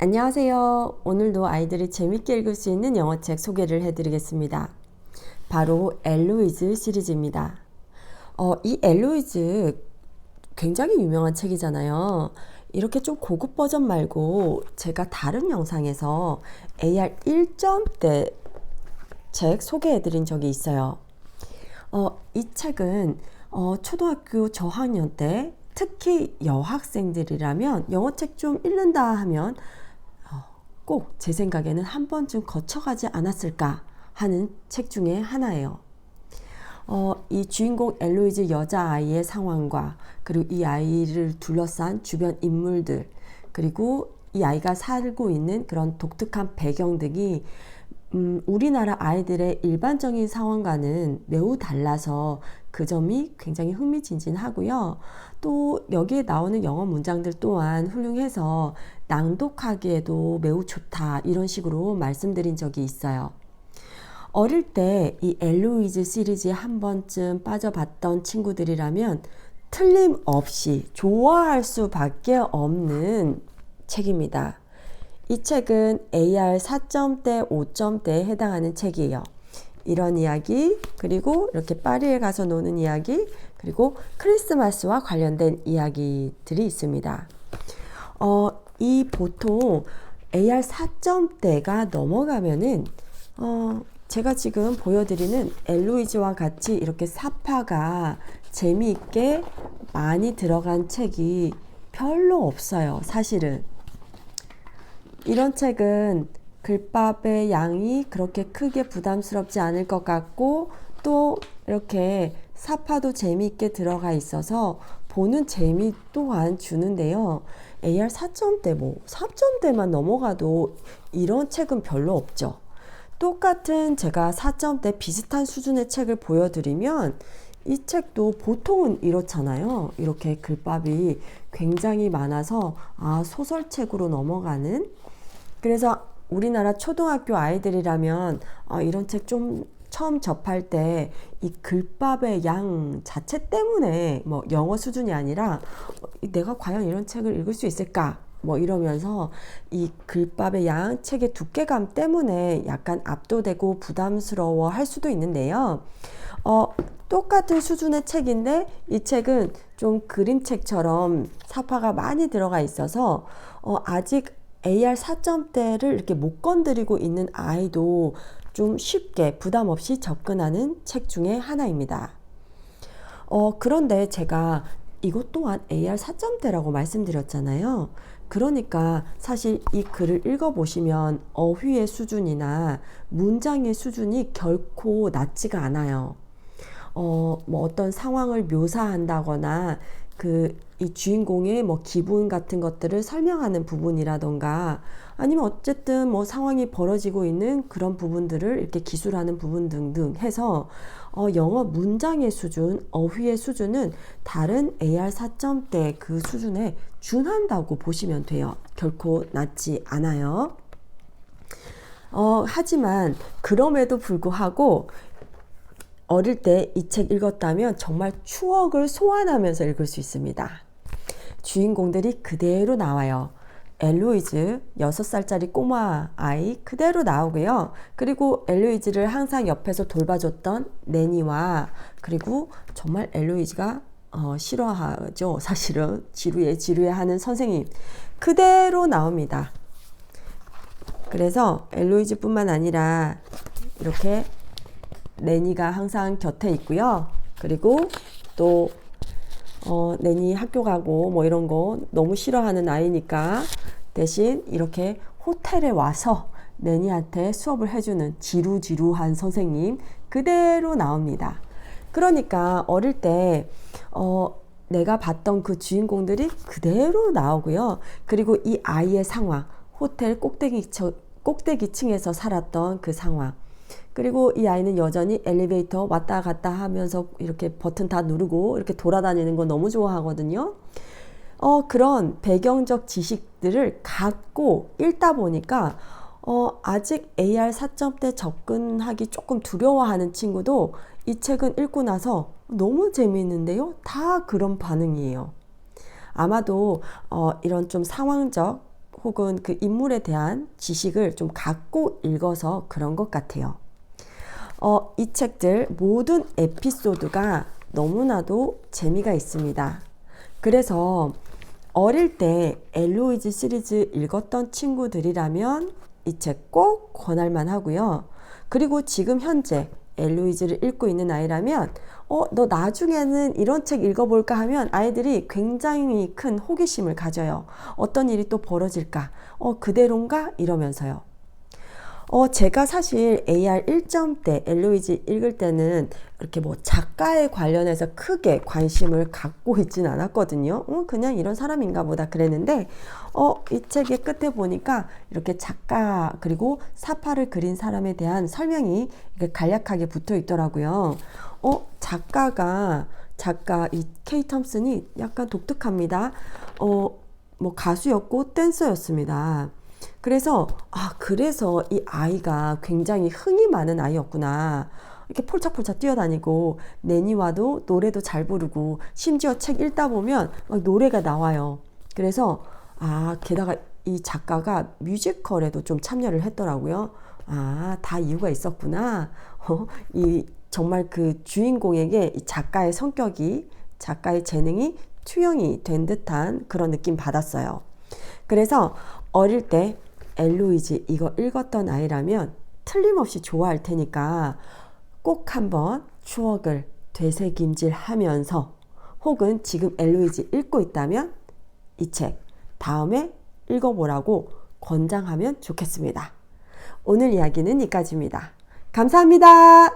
안녕하세요. 오늘도 아이들이 재밌게 읽을 수 있는 영어책 소개를 해드리겠습니다. 바로 엘로이즈 시리즈입니다. 어, 이 엘로이즈 굉장히 유명한 책이잖아요. 이렇게 좀 고급 버전 말고 제가 다른 영상에서 AR 1점대 책 소개해드린 적이 있어요. 어, 이 책은 어, 초등학교 저학년 때 특히 여학생들이라면 영어책 좀 읽는다 하면 어, 꼭 제 생각에는 한 번쯤 거쳐가지 않았을까 하는 책 중에 하나예요. 어, 이 주인공 엘로이즈 여자아이의 상황과 그리고 이 아이를 둘러싼 주변 인물들 그리고 이 아이가 살고 있는 그런 독특한 배경 등이 음, 우리나라 아이들의 일반적인 상황과는 매우 달라서 그 점이 굉장히 흥미진진하고요. 또 여기에 나오는 영어 문장들 또한 훌륭해서 낭독하기에도 매우 좋다 이런 식으로 말씀드린 적이 있어요. 어릴 때 이 엘로이즈 시리즈에 한 번쯤 빠져봤던 친구들이라면 틀림없이 좋아할 수밖에 없는 책입니다. 이 책은 AR 4점대, 5점대에 해당하는 책이에요. 이런 이야기, 그리고 이렇게 파리에 가서 노는 이야기, 그리고 크리스마스와 관련된 이야기들이 있습니다. 어, 이 보통 AR 4점대가 넘어가면은, 어, 제가 지금 보여드리는 엘로이즈와 같이 이렇게 사파가 재미있게 많이 들어간 책이 별로 없어요, 사실은. 이런 책은 글밥의 양이 그렇게 크게 부담스럽지 않을 것 같고 또 이렇게 사파도 재미있게 들어가 있어서 보는 재미 또한 주는데요. AR 4점대 뭐 3점대만 넘어가도 이런 책은 별로 없죠. 똑같은 제가 4점대 비슷한 수준의 책을 보여드리면 이 책도 보통은 이렇잖아요. 이렇게 글밥이 굉장히 많아서 아 소설책으로 넘어가는 그래서 우리나라 초등학교 아이들이라면 어, 이런 책 좀 처음 접할 때 이 글밥의 양 자체 때문에 뭐 영어 수준이 아니라 어, 내가 과연 이런 책을 읽을 수 있을까? 뭐 이러면서 이 글밥의 양, 책의 두께감 때문에 약간 압도되고 부담스러워 할 수도 있는데요. 어, 똑같은 수준의 책인데 이 책은 좀 그림책처럼 사파가 많이 들어가 있어서 어, 아직 AR 4점대를 이렇게 못 건드리고 있는 아이도 좀 쉽게 부담 없이 접근하는 책 중에 하나입니다. 어, 그런데 제가 이것 또한 AR 4점대라고 말씀드렸잖아요. 그러니까 사실 이 글을 읽어보시면 어휘의 수준이나 문장의 수준이 결코 낮지가 않아요. 어, 뭐 어떤 상황을 묘사한다거나 그 이 주인공의 뭐 기분 같은 것들을 설명하는 부분이라던가 아니면 어쨌든 뭐 상황이 벌어지고 있는 그런 부분들을 이렇게 기술하는 부분 등등 해서 어, 영어 문장의 수준, 어휘의 수준은 다른 AR 4점대 그 수준에 준한다고 보시면 돼요. 결코 낮지 않아요. 어, 하지만 그럼에도 불구하고 어릴 때 이 책 읽었다면 정말 추억을 소환하면서 읽을 수 있습니다. 주인공들이 그대로 나와요. 엘로이즈, 6살짜리 꼬마 아이 그대로 나오고요. 그리고 엘로이즈를 항상 옆에서 돌봐줬던 내니와 그리고 정말 엘로이즈가 어, 싫어하죠. 사실은 지루해 지루해 하는 선생님 그대로 나옵니다. 그래서 엘로이즈뿐만 아니라 이렇게 내니가 항상 곁에 있고요. 그리고 또 어, 내니 학교 가고 뭐 이런 거 너무 싫어하는 아이니까 대신 이렇게 호텔에 와서 내니한테 수업을 해주는 지루지루한 선생님 그대로 나옵니다. 그러니까 어릴 때 어, 내가 봤던 그 주인공들이 그대로 나오고요. 그리고 이 아이의 상황, 호텔 꼭대기 꼭대기층에서 살았던 그 상황. 그리고 이 아이는 여전히 엘리베이터 왔다 갔다 하면서 이렇게 버튼 다 누르고 이렇게 돌아다니는 거 너무 좋아하거든요. 어, 그런 배경적 지식들을 갖고 읽다 보니까 어, 아직 AR 4점대 접근하기 조금 두려워하는 친구도 이 책은 읽고 나서 너무 재미있는데요? 다 그런 반응이에요. 아마도 어, 이런 좀 상황적 혹은 그 인물에 대한 지식을 좀 갖고 읽어서 그런 것 같아요. 어, 이 책들 모든 에피소드가 너무나도 재미가 있습니다. 그래서 어릴 때 엘로이즈 시리즈 읽었던 친구들이라면 이 책 꼭 권할만 하고요. 그리고 지금 현재 엘로이즈를 읽고 있는 아이라면 어, 너 나중에는 이런 책 읽어볼까 하면 아이들이 굉장히 큰 호기심을 가져요. 어떤 일이 또 벌어질까? 어, 그대로인가? 이러면서요. 어, 제가 사실 AR 1점 때 엘로이즈 읽을 때는 이렇게 뭐 작가에 관련해서 크게 관심을 갖고 있진 않았거든요. 어, 그냥 이런 사람인가 보다 그랬는데, 어, 이 책의 끝에 보니까 이렇게 작가 그리고 사파를 그린 사람에 대한 설명이 간략하게 붙어 있더라고요. 어, 작가가, 작가 이 케이 텀슨이 약간 독특합니다. 어, 뭐 가수였고 댄서였습니다. 그래서 아 그래서 이 아이가 굉장히 흥이 많은 아이였구나. 이렇게 폴짝폴짝 뛰어다니고 내니와도 노래도 잘 부르고 심지어 책 읽다 보면 막 노래가 나와요. 그래서 아 게다가 이 작가가 뮤지컬에도 좀 참여를 했더라고요. 아 다 이유가 있었구나. 어, 이 정말 그 주인공에게 이 작가의 성격이 작가의 재능이 투영이 된 듯한 그런 느낌 받았어요. 그래서 어릴 때 엘로이즈 이거 읽었던 아이라면 틀림없이 좋아할 테니까 꼭 한번 추억을 되새김질 하면서 혹은 지금 엘로이즈 읽고 있다면 이 책 다음에 읽어보라고 권장하면 좋겠습니다. 오늘 이야기는 여기까지입니다. 감사합니다.